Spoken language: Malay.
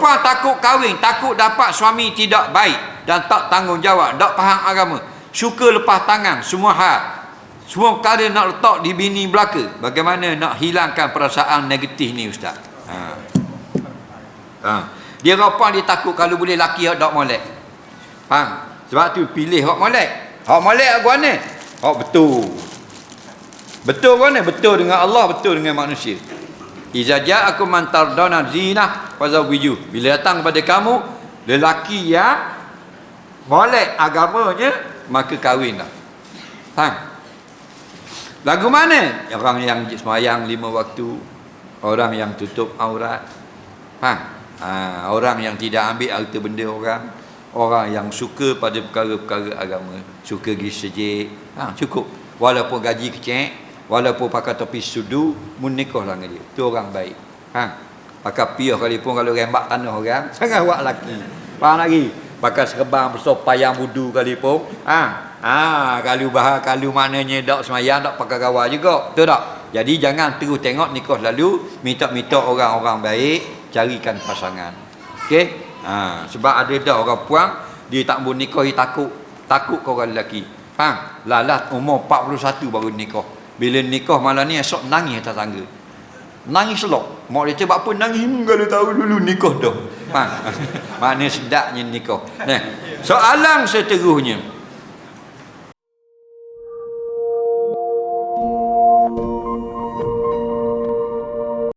Perempuan takut kahwin, takut dapat suami tidak baik dan tak tanggungjawab, tak faham agama. Suka lepas tangan semua hal. Semua perkara nak letak di bini belaka. Bagaimana nak hilangkan perasaan negatif ni ustaz? Ha. Ha. Dia apa dia takut kalau boleh laki hak tak molek. Faham? Sebab tu pilih hak molek. Hak molek aku mana? Hak betul. Betul mana? Betul dengan Allah, betul dengan manusia. Iza ja'akum man tardawna zinah fazawwiju. Bila datang kepada kamu lelaki yang molek agamanya, maka kahwinlah. Faham? Lagu mana? Orang yang semayang lima waktu, orang yang tutup aurat. Faham? Ha, orang yang tidak ambil harta benda orang, orang yang suka pada perkara-perkara agama, suka pergi sejik. Ha, cukup. Walaupun gaji kecil, walaupun pakai topi sudu, mun nikahlah dengan dia. Tu orang baik. Ha. Pakai piah kali pun kalau rembak tanah orang, sangat buat laki. Faham lagi? Pakai serban besar payang wudu kali pun. Ha. Ha, kalau bahar kalau maknanya dak semayang dak pakai kawal juga. Betul tak? Jadi jangan terus tengok nikah lalu minta-minta orang-orang baik carikan pasangan. Okey? Ha, sebab ada dak orang puang dia tak mau nikah dia takut takut kau orang lelaki. Faham? Lalat umur 41 baru nikah. Bila nikah malam ni esok nangis atas tangga. Nangis selok. Mak dia cakap apa nangis kalau tahu dulu nikah dah. Faham? Mana sedapnya nikah. Nah, soalan seterusnya.